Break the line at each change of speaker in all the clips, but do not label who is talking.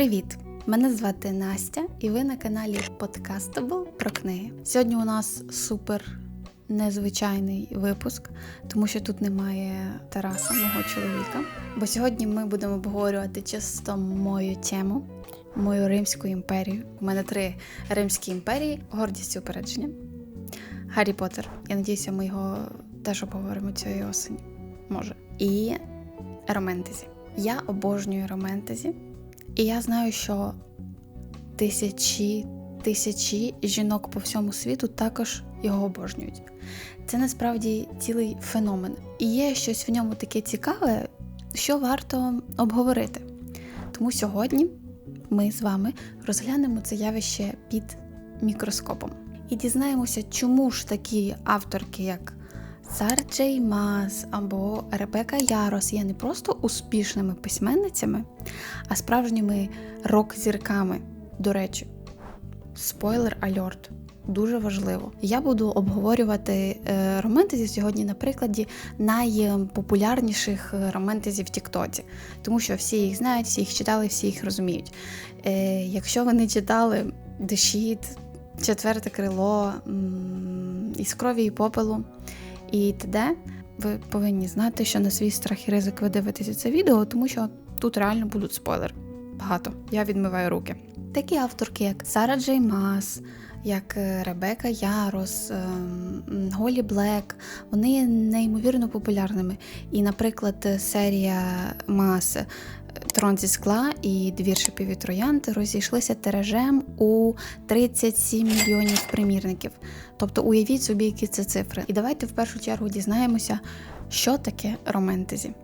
Привіт! Мене звати Настя, і ви на каналі Podcastable про книги. Сьогодні у нас супер незвичайний випуск, тому що тут немає Тараса, мого чоловіка. Бо сьогодні ми будемо обговорювати чисто мою тему, мою Римську імперію. У мене три Римські імперії, гордість і упередження. Гаррі Поттер. Я надіюся, ми його теж обговоримо цієї осені. Може. І романтезі. Я обожнюю романтезі. І я знаю, що тисячі тисячі жінок по всьому світу також його обожнюють. Це насправді цілий феномен. І є щось в ньому таке цікаве, що варто обговорити. Тому сьогодні ми з вами розглянемо це явище під мікроскопом і дізнаємося, чому ж такі авторки, як Сара Джей Мас або Ребека Ярос є не просто успішними письменницями, а справжніми рок-зірками. До речі, спойлер альорт. Дуже важливо. Я буду обговорювати е, романтезі сьогодні на прикладі найпопулярніших романтезів в Тіктоці, тому що всі їх знають, всі їх читали, всі їх розуміють. Е, Якщо ви не читали Дешіт, Четверте крило, із і попелу і т.д., ви повинні знати, що на свій страх і ризик ви дивитеся це відео, тому що тут реально будуть спойлери. Багато. Я відмиваю руки. Такі авторки, як Сара Джей Мас, як е, Ребека Ярос, ем, Голі Блек, вони є неймовірно популярними. І, наприклад, серія Мас е, Трон зі скла і двір шипів і троянд розійшлися тиражем у 37 мільйонів примірників. Тобто уявіть собі, які це цифри. І давайте в першу чергу дізнаємося, що таке романтезі.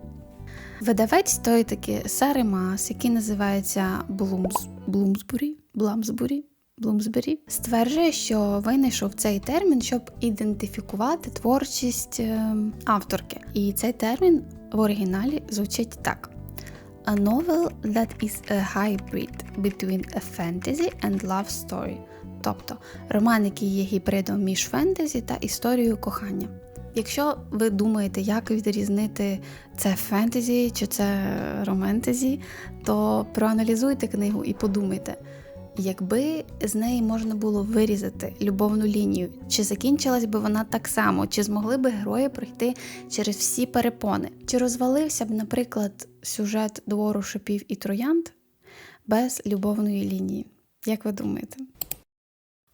Видавець той таки Сари Мас, який називається Блумс... Блумсбурі, Бламсбурі, Блумсбері, стверджує, що винайшов цей термін, щоб ідентифікувати творчість е, авторки. І цей термін в оригіналі звучить так: A novel that is a hybrid between a fantasy and love story. Тобто роман, який є гібридом між фентезі та історією кохання. Якщо ви думаєте, як відрізнити це фентезі чи це романтезі, то проаналізуйте книгу і подумайте, якби з неї можна було вирізати любовну лінію, чи закінчилась би вона так само, чи змогли би герої пройти через всі перепони, чи розвалився б, наприклад, сюжет двору шипів і троянд без любовної лінії? Як ви думаєте?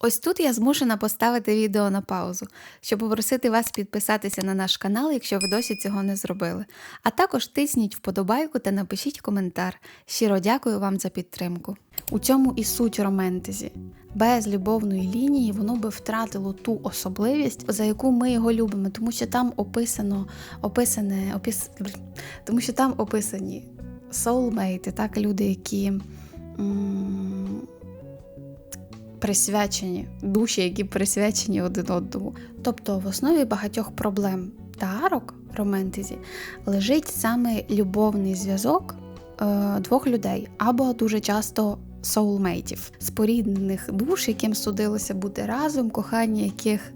Ось тут я змушена поставити відео на паузу, щоб попросити вас підписатися на наш канал, якщо ви досі цього не зробили. А також тисніть вподобайку та напишіть коментар. Щиро дякую вам за підтримку. У цьому і суть романтезі. Без любовної лінії воно би втратило ту особливість, за яку ми його любимо, тому що там описано, описане, опис... тому що там описані soulmate, так, люди, які. М присвячені, душі, які присвячені один одному. Тобто в основі багатьох проблем та арок романтезі лежить саме любовний зв'язок е, двох людей або дуже часто соулмейтів, споріднених душ, яким судилося бути разом, кохання яких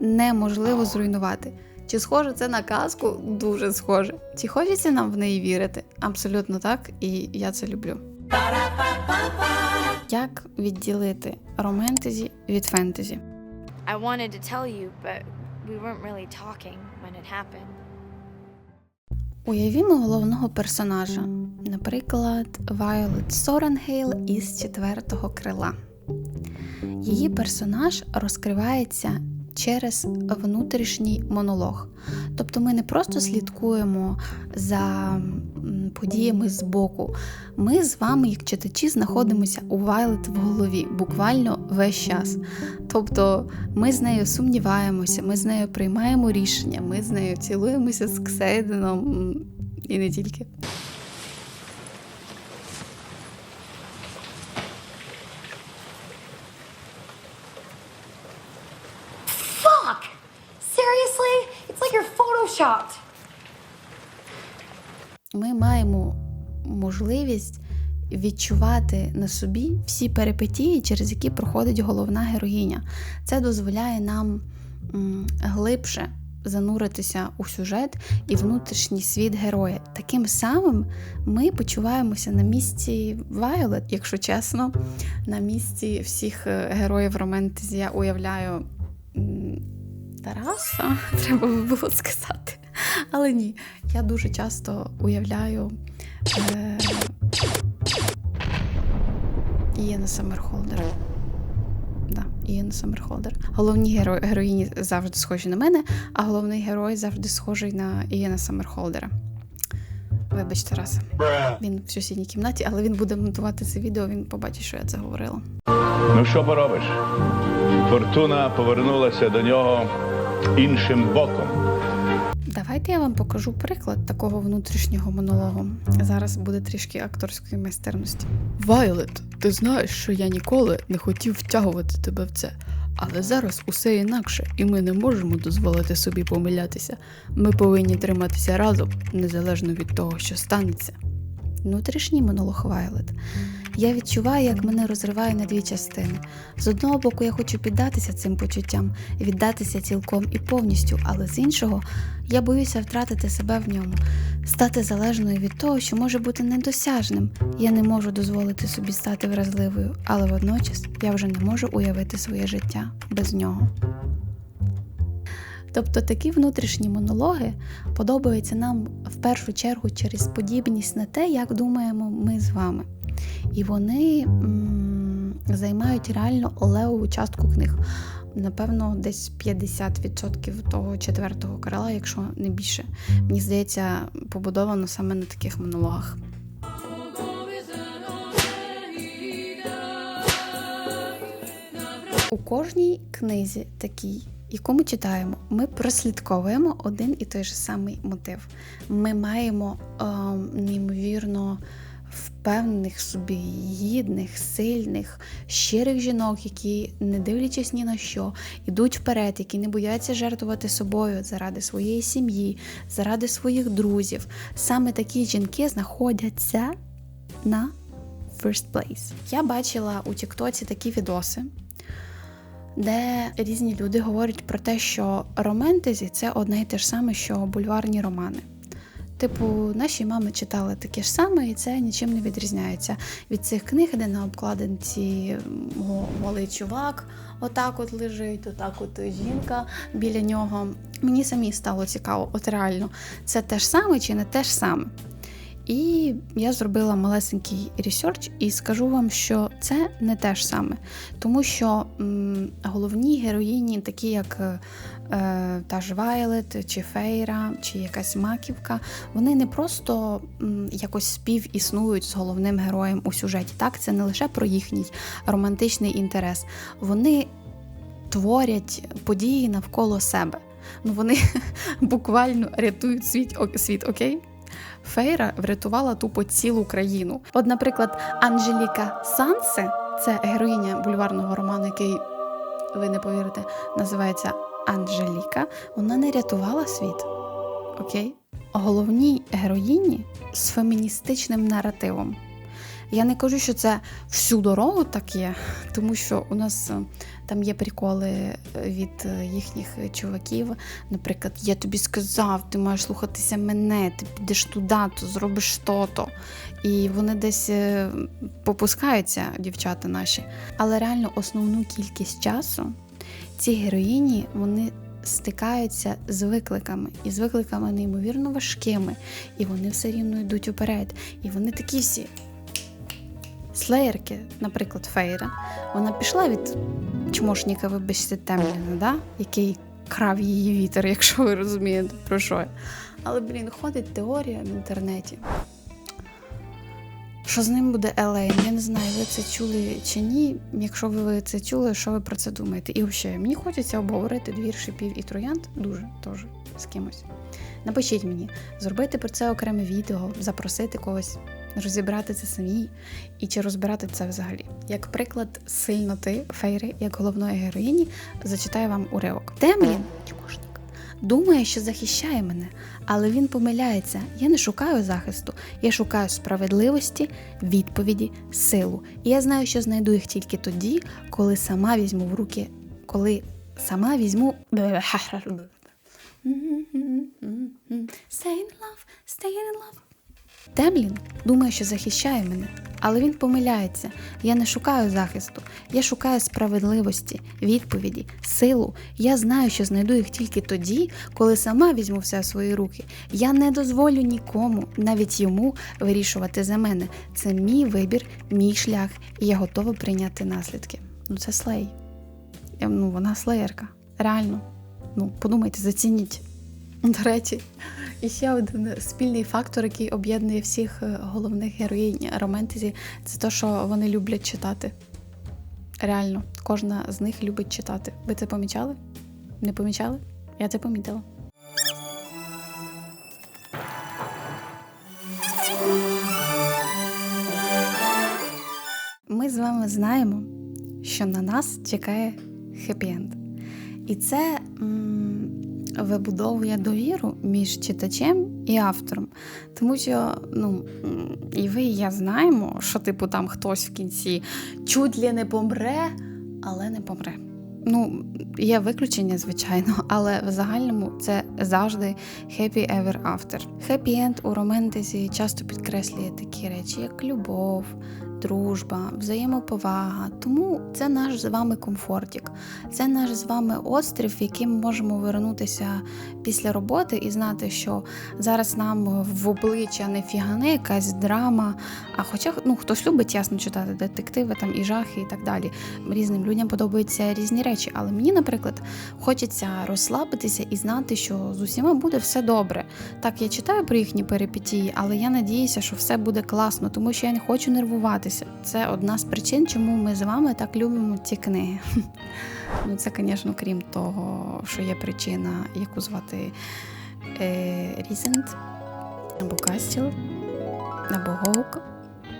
неможливо зруйнувати. Чи схоже це на казку? Дуже схоже. Чи хочеться нам в неї вірити? Абсолютно так, і я це люблю. Як відділити романтезі від фентезі?
I wanted to tell you, but we weren't really talking when it happened.
Уявімо головного персонажа, наприклад, Вайолет Соренгейл із четвертого крила. Її персонаж розкривається через внутрішній монолог. Тобто ми не просто слідкуємо за подіями з боку. Ми з вами, як читачі, знаходимося у Вайлет в голові буквально весь час. Тобто ми з нею сумніваємося, ми з нею приймаємо рішення, ми з нею цілуємося з Ксейденом і не тільки. Відчувати на собі всі перипетії, через які проходить головна героїня. Це дозволяє нам глибше зануритися у сюжет і внутрішній світ героя. Таким самим ми почуваємося на місці Вайолет, якщо чесно, на місці всіх е, героїв романтизі я уявляю Тараса, треба би було сказати. Але ні, я дуже часто уявляю е, Ієна Саммерхолдера. Да, Ієна Саммерхолдер. Головні герої, героїні завжди схожі на мене, а головний герой завжди схожий на Ієна Саммерхолдера. Вибач, Тараса. Він в сусідній кімнаті, але він буде монтувати це відео, він побачить, що я це говорила.
Ну що поробиш? Фортуна повернулася до нього іншим боком.
Давайте я вам покажу приклад такого внутрішнього монологу. Зараз буде трішки акторської майстерності.
Вайлет, ти знаєш, що я ніколи не хотів втягувати тебе в це. Але зараз усе інакше, і ми не можемо дозволити собі помилятися. Ми повинні триматися разом, незалежно від того, що станеться.
Внутрішній монолог Вайлет. Я відчуваю, як мене розриває на дві частини. З одного боку, я хочу піддатися цим почуттям, віддатися цілком і повністю, але з іншого я боюся втратити себе в ньому, стати залежною від того, що може бути недосяжним. Я не можу дозволити собі стати вразливою, але водночас я вже не можу уявити своє життя без нього. Тобто такі внутрішні монологи подобаються нам в першу чергу через подібність на те, як думаємо ми з вами. І вони м, займають реально левову частку книг. Напевно, десь 50% того четвертого крила, якщо не більше. Мені здається, побудовано саме на таких монологах. У кожній книзі такій, яку ми читаємо, ми прослідковуємо один і той же самий мотив. Ми маємо е, неймовірно впевнених собі, гідних, сильних, щирих жінок, які, не дивлячись ні на що, ідуть вперед, які не бояться жертвувати собою заради своєї сім'ї, заради своїх друзів. Саме такі жінки знаходяться на first place. Я бачила у Тіктоці такі відоси, де різні люди говорять про те, що романтезі це одне і те ж саме, що бульварні романи. Типу, наші мами читали таке ж саме, і це нічим не відрізняється від цих книг, де на обкладинці го- голий чувак отак от лежить, отак от жінка біля нього. Мені самі стало цікаво, от реально, це те ж саме чи не те ж саме. І я зробила малесенький ресерч і скажу вам, що це не те ж саме, тому що м, головні героїні, такі як е, е, та ж Вайлет, чи Фейра, чи якась маківка, вони не просто м, якось співіснують з головним героєм у сюжеті. Так, це не лише про їхній романтичний інтерес. Вони творять події навколо себе. Ну, вони буквально рятують світ, світ, окей? Фейра врятувала тупо цілу країну. От, наприклад, Анжеліка Сансе, це героїня бульварного роману, який, ви не повірите, називається Анжеліка. Вона не рятувала світ. Окей? Головній героїні з феміністичним наративом. Я не кажу, що це всю дорогу так є, тому що у нас е, там є приколи е, від е, їхніх чуваків. Наприклад, я тобі сказав, ти маєш слухатися мене, ти підеш туди, то зробиш то-то. І вони десь попускаються, дівчата наші. Але реально основну кількість часу ці героїні вони стикаються з викликами, і з викликами неймовірно важкими. І вони все рівно йдуть уперед. І вони такі всі. Слеєрки, наприклад, Фейра, вона пішла від чмошника, вибачте, Темліна, да? який крав її вітер, якщо ви розумієте, про що я. Але, блін, ходить теорія в інтернеті. Що з ним буде Елейн? Я не знаю, ви це чули чи ні. Якщо ви це чули, що ви про це думаєте? І взагалі, мені хочеться обговорити двір шипів і троянд дуже теж з кимось. Напишіть мені, зробити про це окреме відео, запросити когось, розібрати це самі і чи розбирати це взагалі. Як приклад сильноти Фейри, як головної героїні, зачитаю вам уривок. Чмошник, думає, що захищає мене, але він помиляється. Я не шукаю захисту, я шукаю справедливості, відповіді, силу. І я знаю, що знайду їх тільки тоді, коли сама візьму в руки, коли сама візьму. Stay in love, stay in love. Темлін думає, що захищає мене, але він помиляється. Я не шукаю захисту, я шукаю справедливості, відповіді, силу. Я знаю, що знайду їх тільки тоді, коли сама візьму все в свої руки. Я не дозволю нікому, навіть йому, вирішувати за мене. Це мій вибір, мій шлях, і я готова прийняти наслідки. Ну це слей. Ну, вона слеєрка. Реально. Ну, подумайте, зацініть. До речі, і ще один спільний фактор, який об'єднує всіх е, головних героїнь романтизі, це те, що вони люблять читати. Реально, кожна з них любить читати. Ви це помічали? Не помічали? Я це помітила. Ми з вами знаємо, що на нас чекає хеппі-енд. І це м, вибудовує довіру між читачем і автором. Тому що ну, і ви, і я знаємо, що типу там хтось в кінці чуть ли не помре, але не помре. Ну, є виключення, звичайно, але в загальному це завжди happy ever after. Happy end у романтизі часто підкреслює такі речі, як любов, дружба, взаємоповага. Тому це наш з вами комфортік. Це наш з вами острів, в який ми можемо вернутися після роботи і знати, що зараз нам в обличчя не фігане якась драма. А хоча ну, хтось любить ясно читати детективи там і жахи, і так далі. Різним людям подобаються різні речі. Але мені, наприклад, хочеться розслабитися і знати, що з усіма буде все добре. Так, я читаю про їхні перипетії, але я надіюся, що все буде класно, тому що я не хочу нервуватися. Це одна з причин, чому ми з вами так любимо ці книги. Ну, це, звісно, крім того, що є причина, яку звати е, Різент, або Кастіл, або Гоук,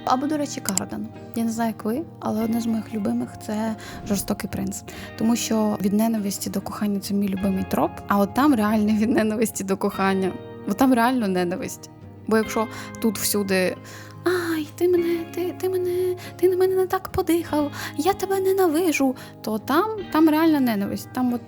або, до речі, Кардан. Я не знаю, як ви, але одне з моїх любимих це жорстокий принц. Тому що від ненависті до кохання це мій любимий троп, а от там реально від ненависті до кохання. Бо там реально ненависть. Бо якщо тут всюди. Ай, ти мене, ти на мене не так подихав, я тебе ненавижу. То там, там реальна ненависть. Там от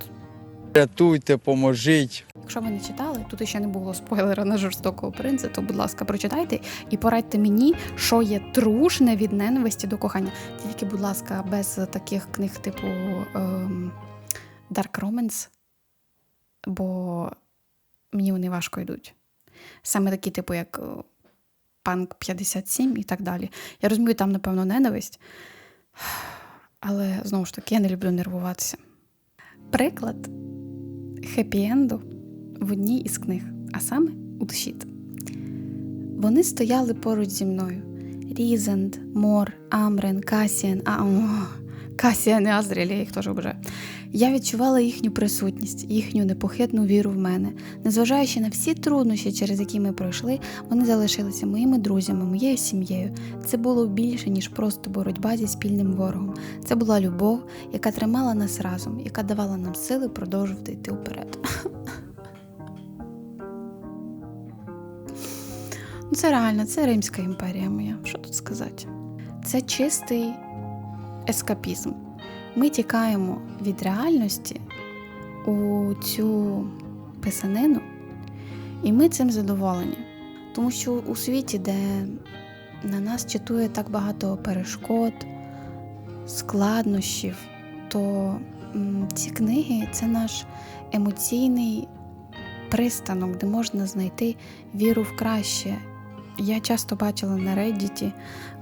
Рятуйте, поможіть.
Якщо ви не читали, тут ще не було спойлера на жорстокого принца, то, будь ласка, прочитайте і порадьте мені, що є трушне від ненависті до кохання. Тільки, будь ласка, без таких книг, типу ем, Dark Romance, бо мені вони важко йдуть. Саме такі, типу, як е, Панк 57 і так далі. Я розумію, там, напевно, ненависть, але знову ж таки, я не люблю нервуватися. Приклад хеппі-енду в одній із книг, а саме у Душіт. Вони стояли поруч зі мною. Різанд, Мор, Амрен, Касіан, а і Азріль, я їх теж обожаю. Я відчувала їхню присутність, їхню непохитну віру в мене. Незважаючи на всі труднощі, через які ми пройшли, вони залишилися моїми друзями, моєю сім'єю. Це було більше, ніж просто боротьба зі спільним ворогом. Це була любов, яка тримала нас разом, яка давала нам сили продовжувати йти вперед. Ну, Це реально, це Римська імперія моя. Що тут сказати? Це чистий ескапізм. Ми тікаємо від реальності у цю писанину, і ми цим задоволені. Тому що у світі, де на нас читує так багато перешкод, складнощів, то ці книги це наш емоційний пристанок, де можна знайти віру в краще. Я часто бачила на Reddit,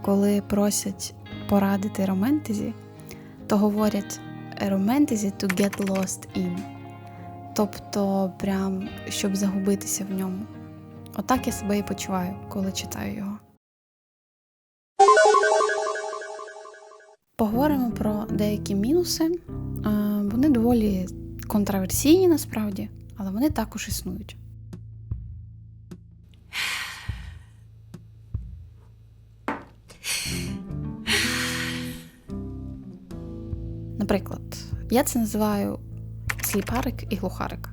коли просять порадити романтизі, то говорять романтизі to get lost in. Тобто, прям щоб загубитися в ньому. Отак я себе і почуваю, коли читаю його. Поговоримо про деякі мінуси. Вони доволі контроверсійні насправді, але вони також існують. Наприклад, я це називаю сліпарик і глухарик.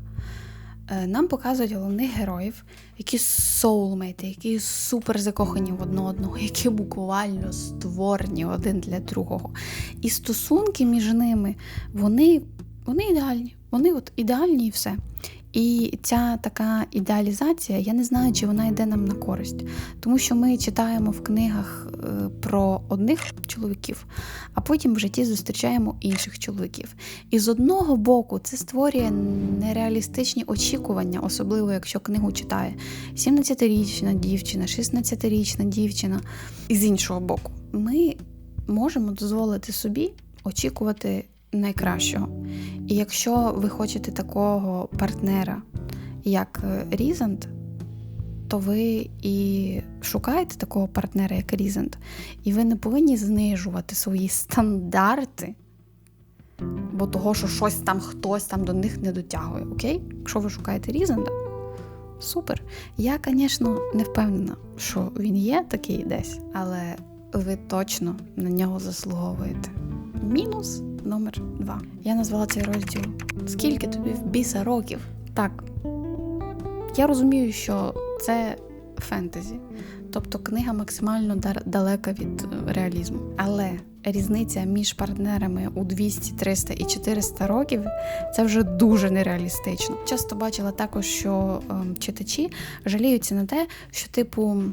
Е, Нам показують головних героїв, які соулмейти, які супер закохані в одне одного, які буквально створені один для другого. І стосунки між ними, вони, вони ідеальні. Вони от ідеальні і все. І ця така ідеалізація, я не знаю, чи вона йде нам на користь, тому що ми читаємо в книгах е, про одних чоловіків, а потім в житті зустрічаємо інших чоловіків. І з одного боку це створює нереалістичні очікування, особливо якщо книгу читає 17-річна дівчина, 16-річна дівчина. І з іншого боку, ми можемо дозволити собі очікувати найкращого. І якщо ви хочете такого партнера, як е, Різант, то ви і шукаєте такого партнера, як Різант, і ви не повинні знижувати свої стандарти, бо того, що щось там хтось там до них не дотягує. Окей? Якщо ви шукаєте Різанта, супер. Я, звісно, не впевнена, що він є такий десь, але ви точно на нього заслуговуєте. Мінус номер два. Я назвала цей розділ Скільки тобі в біса років? Так. Я розумію, що це фентезі, тобто книга максимально далека від е, реалізму. Але різниця між партнерами у 200, 300 і 400 років це вже дуже нереалістично. Часто бачила також, що ем, читачі жаліються на те, що, типу,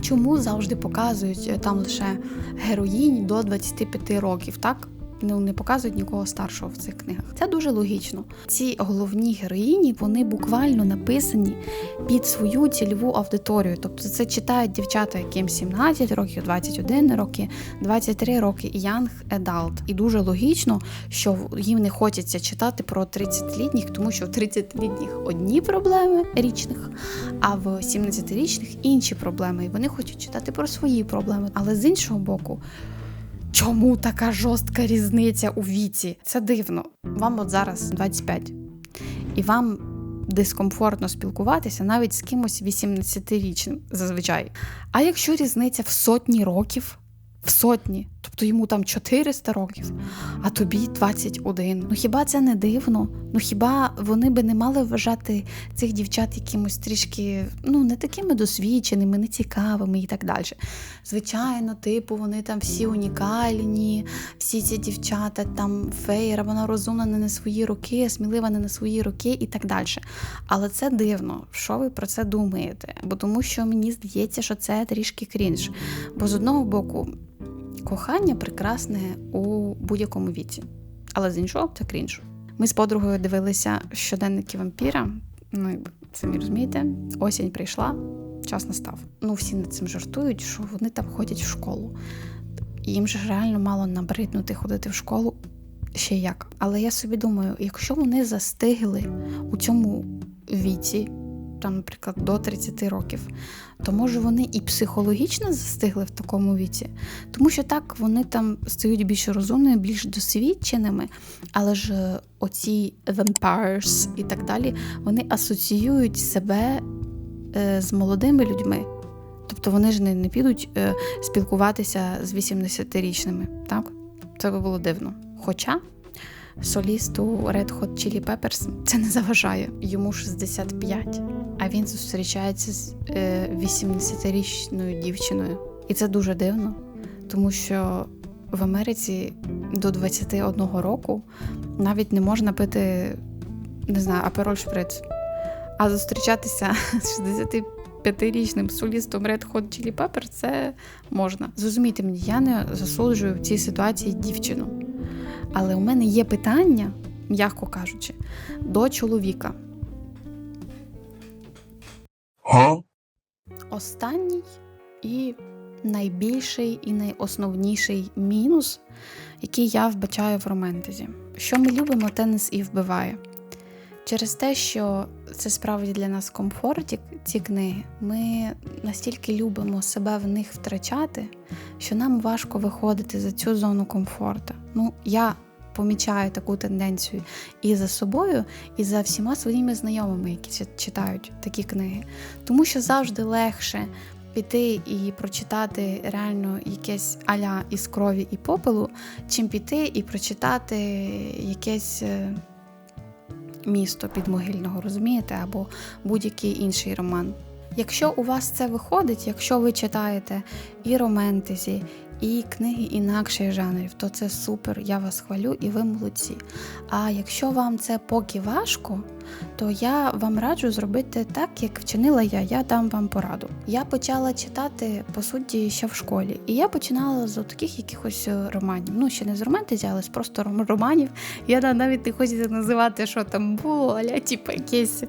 чому завжди показують е, там лише героїнь до 25 років, так? Ну, не показують нікого старшого в цих книгах. Це дуже логічно. Ці головні героїні вони буквально написані під свою цільову аудиторію. Тобто це читають дівчата, яким 17 років, 21 роки, 23 роки young adult. І дуже логічно, що їм не хочеться читати про 30-літніх, тому що в 30-літніх одні проблеми річних, а в 17-річних інші проблеми. І вони хочуть читати про свої проблеми. Але з іншого боку. Чому така жорстка різниця у віці? Це дивно. Вам от зараз 25, і вам дискомфортно спілкуватися навіть з кимось 18-річним зазвичай. А якщо різниця в сотні років, в сотні, тобто йому там 400 років, а тобі 21. Ну хіба це не дивно? Ну хіба вони би не мали вважати цих дівчат якимось трішки ну не такими досвідченими, нецікавими і так далі. Звичайно, типу, вони там всі унікальні, всі ці дівчата там фейра, вона розумна не на свої роки, смілива не на свої роки і так далі. Але це дивно, що ви про це думаєте? Бо тому що мені здається, що це трішки крінж. Бо з одного боку, кохання прекрасне у будь-якому віці, але з іншого це крінж. Ми з подругою дивилися щоденники вампіра. Ну, самі розумієте, осінь прийшла, час настав. Ну, всі над цим жартують, що вони там ходять в школу. Їм же реально мало набриднути ходити в школу ще як. Але я собі думаю, якщо вони застигли у цьому віці, там, наприклад, до 30 років, то може вони і психологічно застигли в такому віці, тому що так вони там стають більш розумними, більш досвідченими, але ж е, оці vampires і так далі, вони асоціюють себе е, з молодими людьми. Тобто вони ж не, не підуть е, спілкуватися з 80-річними, так? Це би було дивно. Хоча солісту Red Hot Chili Peppers це не заважає. Йому 65, а він зустрічається з е, 80-річною дівчиною. І це дуже дивно, тому що в Америці до 21 року навіть не можна пити, не знаю, апероль шприц. А зустрічатися з 65-річним солістом Red Hot Chili Peppers це можна. Зрозумійте мені, я не засуджую в цій ситуації дівчину. Але у мене є питання, м'яко кажучи, до чоловіка. Останній і найбільший і найосновніший мінус, який я вбачаю в романтизі. Що ми любимо, те нас і вбиває. Через те, що це справді для нас комфортік, ці книги, ми настільки любимо себе в них втрачати, що нам важко виходити за цю зону комфорту. Ну, я помічаю таку тенденцію і за собою, і за всіма своїми знайомими, які читають такі книги. Тому що завжди легше піти і прочитати реально якесь аля із крові і попелу, чим піти і прочитати якесь. е, Місто підмогильного, розумієте, або будь-який інший роман. Якщо у вас це виходить, якщо ви читаєте і романтезі, і книги інакших жанрів, то це супер, я вас хвалю і ви молодці. А якщо вам це поки важко, то я вам раджу зробити так, як вчинила я. Я дам вам пораду. Я почала читати по суті ще в школі, і я починала з таких якихось е, романів. Ну ще не з романтизі, але з просто ром- романів. Я навіть не хочу називати, що там було, аля типу якесь.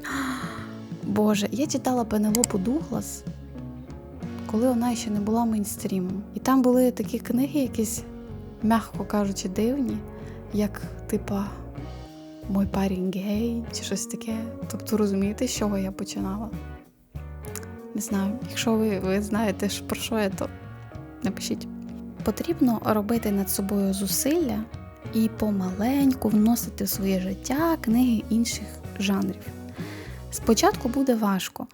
Боже, я читала Пенелопу Дуглас, коли вона ще не була мейнстрімом. І там були такі книги, якісь, м'яко кажучи, дивні, як типа Мой парень гей чи щось таке. Тобто розумієте, з чого я починала? Не знаю. Якщо ви, ви знаєте, про що я, то напишіть. Потрібно робити над собою зусилля і помаленьку вносити в своє життя книги інших жанрів. Спочатку буде важко.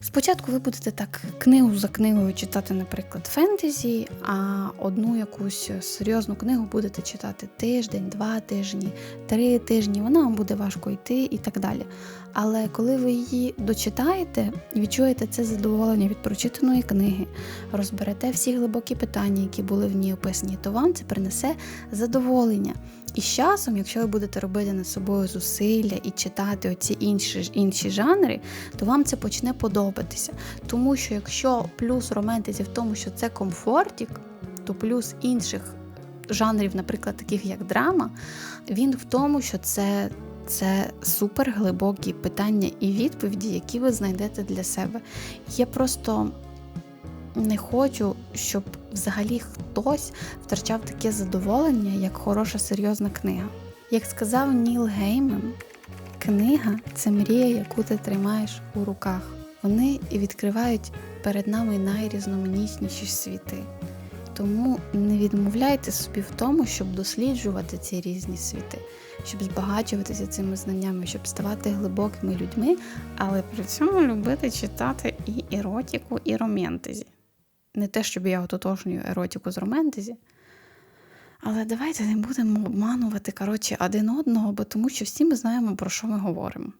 Спочатку ви будете так книгу за книгою читати, наприклад, фентезі, а одну якусь серйозну книгу будете читати тиждень, два тижні, три тижні. Вона вам буде важко йти і так далі. Але коли ви її дочитаєте і відчуєте це задоволення від прочитаної книги, розберете всі глибокі питання, які були в ній описані, то вам це принесе задоволення. І з часом, якщо ви будете робити над собою зусилля і читати оці інші, інші жанри, то вам це почне подобатися. Тому що якщо плюс романтизі в тому, що це комфортік, то плюс інших жанрів, наприклад, таких як драма, він в тому, що це. Це супер глибокі питання і відповіді, які ви знайдете для себе. Я просто не хочу, щоб взагалі хтось втрачав таке задоволення, як хороша серйозна книга. Як сказав Ніл Гейман, книга це мрія, яку ти тримаєш у руках. Вони відкривають перед нами найрізноманітніші світи. Тому не відмовляйте собі в тому, щоб досліджувати ці різні світи, щоб збагачуватися цими знаннями, щоб ставати глибокими людьми, але при цьому любити читати і еротику, і романтизі. Не те, щоб я ототожнюю еротику з романтизі. Але давайте не будемо обманувати коротше, один одного, бо тому що всі ми знаємо, про що ми говоримо.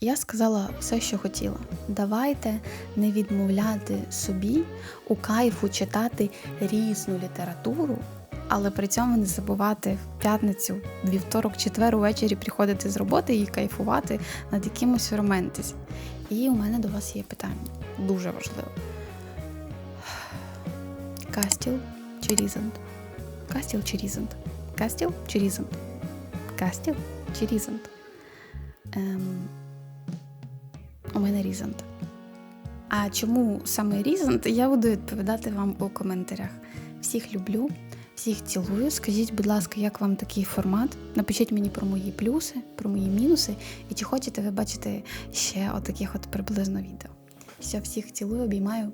Я сказала все, що хотіла. Давайте не відмовляти собі у кайфу читати різну літературу, але при цьому не забувати в п'ятницю, вівторок, четвер увечері приходити з роботи і кайфувати над якимось романтизі. І у мене до вас є питання. Дуже важливе. Кастіл чи Різант? Кастіл чи Різант? Кастіл чи Різант? Кастіл чи Різант? Ем, у мене Різант. А чому саме Різант, я буду відповідати вам у коментарях. Всіх люблю, всіх цілую. Скажіть, будь ласка, як вам такий формат? Напишіть мені про мої плюси, про мої мінуси, і чи хочете ви бачити ще отаких от приблизно відео. Все, всіх цілую, обіймаю.